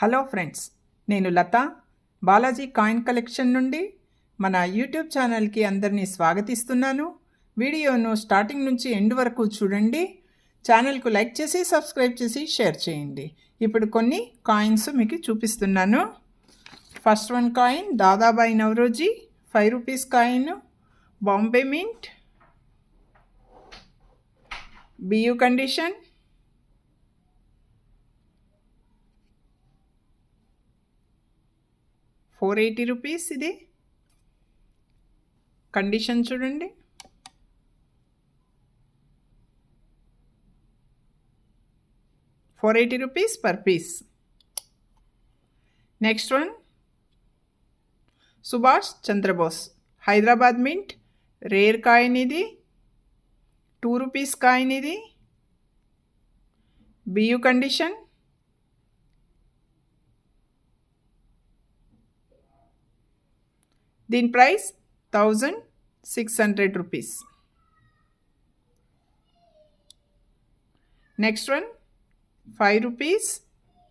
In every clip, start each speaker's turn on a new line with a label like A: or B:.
A: Hello friends నేను లత. Balaji coin collection నుండి మన యూట్యూబ్ ఛానల్కి అందరినీ స్వాగతిస్తున్నాను. వీడియోను స్టార్టింగ్ నుంచి ఎండ్ వరకు చూడండి. ఛానల్కు లైక్ చేసి సబ్స్క్రైబ్ చేసి షేర్ చేయండి. ఇప్పుడు కొన్ని కాయిన్స్ మీకు చూపిస్తున్నాను. First one coin Dadabhai Naoroji five rupees coin. Bombay mint. BU condition. Four eighty rupees ఇది. కండిషన్ చూడండి. Four eighty rupees per piece. Next one. Subhash Chandra Bose. Hyderabad mint. Rare coin ఇది. Two rupees coin ఇది. BU condition. దీని price thousand six hundred rupees. Next one five rupees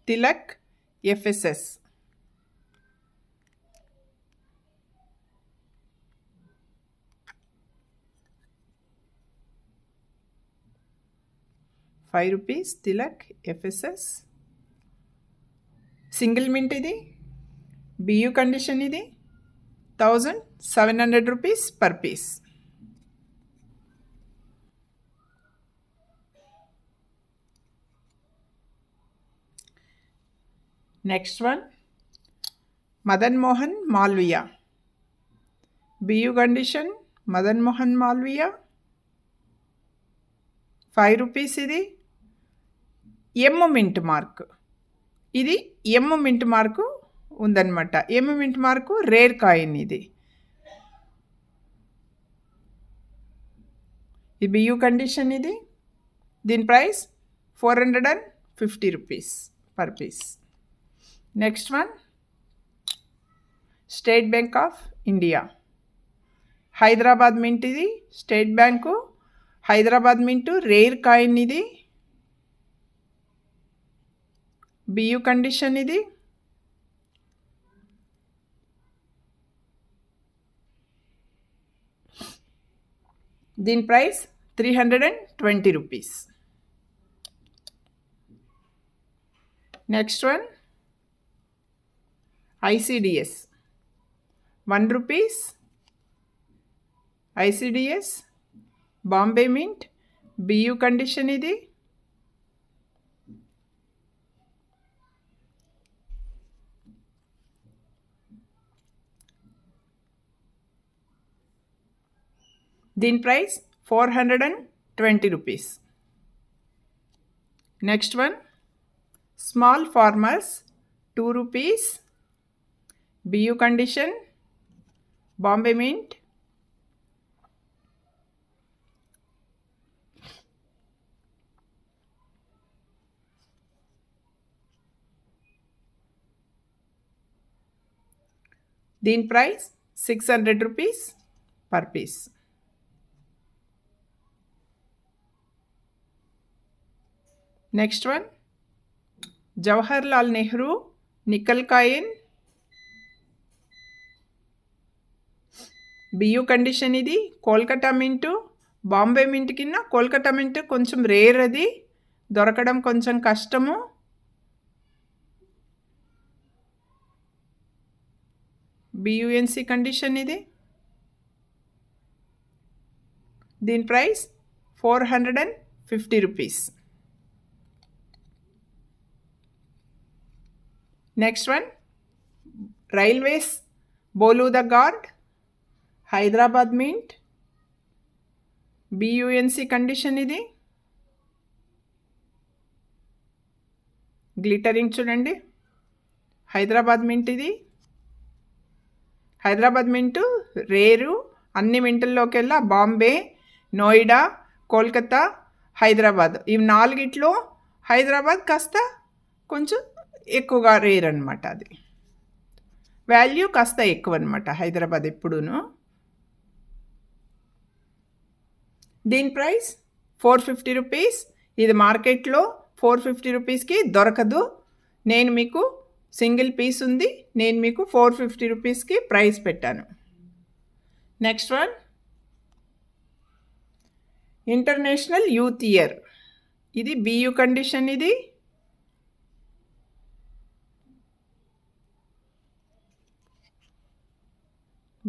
A: Tilak FSS. Five rupees Tilak FSS. Single mint ఇది BU condition ఇది thousand seven hundred rupees per piece. Next one Madan Mohan Malviya. BU condition Madan Mohan Malviya. Five rupees ఇది. M mint mark. ఇది M mint mark ఉందన్నమాట. M mint mark? Rare coin ఇది. ఇది BU condition ఇది. దీని price four hundred and fifty rupees per piece. Next one. State bank of India. Hyderabad mint ఇది. State bank. Hyderabad mint rare coin ఇది. BU condition ఇది. దీని price three hundred and twenty rupees. Next one ICDS one rupees ICDS Bombay mint BU condition ఇది దీని price four hundred and twenty rupees next one small farmers two rupees BU condition Bombay mint దీని price six hundred rupees per piece next one Jawahar Lal Nehru nickel coin BU condition ఇది. Kolkata మింటు Bombay mint కింద Kolkata mint కొంచెం rare అది. దొరకడం కొంచెం కష్టము. బియుఎన్సి condition ఇది. దీని price four hundred and fifty rupees next one railways Bolu the guard Hyderabad mint BUNC condition ఇది. గ్లిటరింగ్ చూడండి. హైదరాబాద్ మింట్ ఇది. హైదరాబాద్ మింటు రేరు అన్ని మింటుల్లోకెల్లా బాంబే నోయిడా కోల్కతా హైదరాబాద్ ఈ నాలుగిట్లో హైదరాబాద్ కాస్త కొంచెం ఎక్కువగా రేర్ అనమాట అది. వాల్యూ కాస్త ఎక్కువ అనమాట హైదరాబాద్ ఎప్పుడూను. దీని ప్రైస్ ఫోర్ ఫిఫ్టీ రూపీస్. ఇది మార్కెట్లో ఫోర్ ఫిఫ్టీ రూపీస్కి దొరకదు. నేను మీకు సింగిల్ పీస్ ఉంది. నేను మీకు ఫోర్ ఫిఫ్టీ రూపీస్కి ప్రైస్ పెట్టాను. Next one. International youth year. ఇది బియూ కండిషన్ ఇది.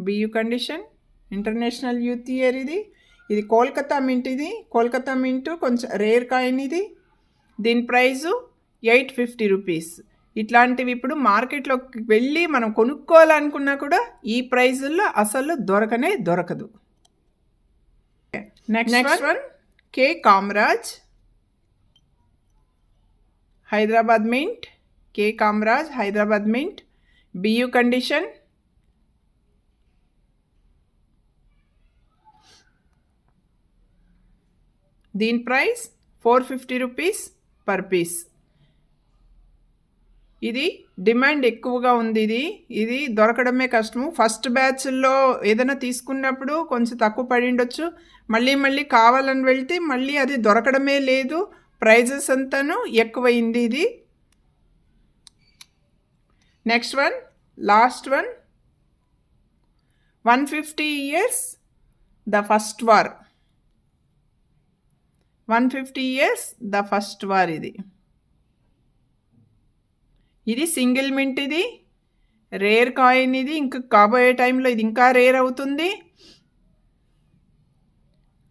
A: BU condition international youth year ఇది. ఇది కోల్కతా మింట్ ఇది. కోల్కతా మింట్ కొంచెం రేర్ కాయిన్ ఇది. దీని ప్రైజు ఎయిట్ ఫిఫ్టీ రూపీస్ ఇట్లాంటివి ఇప్పుడు మార్కెట్లోకి వెళ్ళి మనం కొనుక్కోవాలనుకున్నా కూడా ఈ ప్రైజుల్లో అసలు దొరకనే దొరకదు. Next next one K Kamaraj Hyderabad mint K Kamaraj Hyderabad mint BU condition దీని price four fifty rupees per piece. ఇది డిమాండ్ ఎక్కువగా ఉంది ఇది. ఇది దొరకడమే కష్టము. ఫస్ట్ బ్యాచ్లో ఏదైనా తీసుకున్నప్పుడు కొంచెం తక్కువ పడి ఉండొచ్చు. మళ్ళీ మళ్ళీ కావాలని వెళ్తే మళ్ళీ అది దొరకడమే లేదు. ప్రైజెస్ అంతాను ఎక్కువైంది ఇది. Next one last one. One fifty years the first war. One fifty years the first war ఇది. ఇది సింగిల్ మింట్ ఇది రేర్ కాయిన్ ఇది ఇంకా కాబోయే టైంలో ఇది ఇంకా రేర్ అవుతుంది.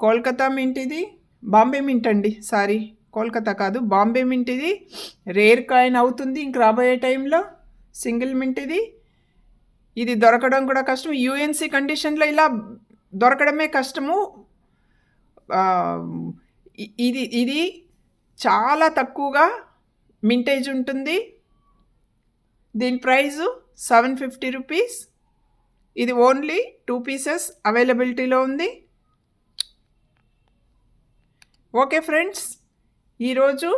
A: కోల్కతా మింట్ ఇది బాంబే మింట్ అండి సారీ కోల్కతా కాదు బాంబే మింట్ ఇది రేర్ కాయిన్ అవుతుంది ఇంక రాబోయే టైంలో సింగిల్ మింట్ ఇది. ఇది దొరకడం కూడా కష్టం యూఎన్సీ కండిషన్లో ఇలా దొరకడమే కష్టము. ఇది ఇది చాలా తక్కువగా మింటేజ్ ఉంటుంది. దీని ప్రైజు సెవెన్ ఫిఫ్టీ రూపీస్. ఇది ఓన్లీ టూ పీసెస్ అవైలబిలిటీలో ఉంది. ఓకే ఫ్రెండ్స్ ఈరోజు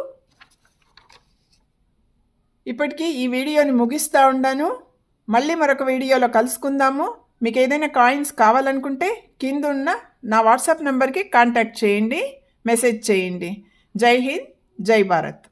A: ఇప్పటికీ ఈ వీడియోని ముగిస్తూ ఉండాను. మళ్ళీ మరొక వీడియోలో కలుసుకుందాము. మీకు ఏదైనా కాయిన్స్ కావాలనుకుంటే కింద ఉన్న నా వాట్సాప్ నెంబర్కి కాంటాక్ట్ చేయండి. మెసేజ్ చేయండి జై హింద్ జై భారత్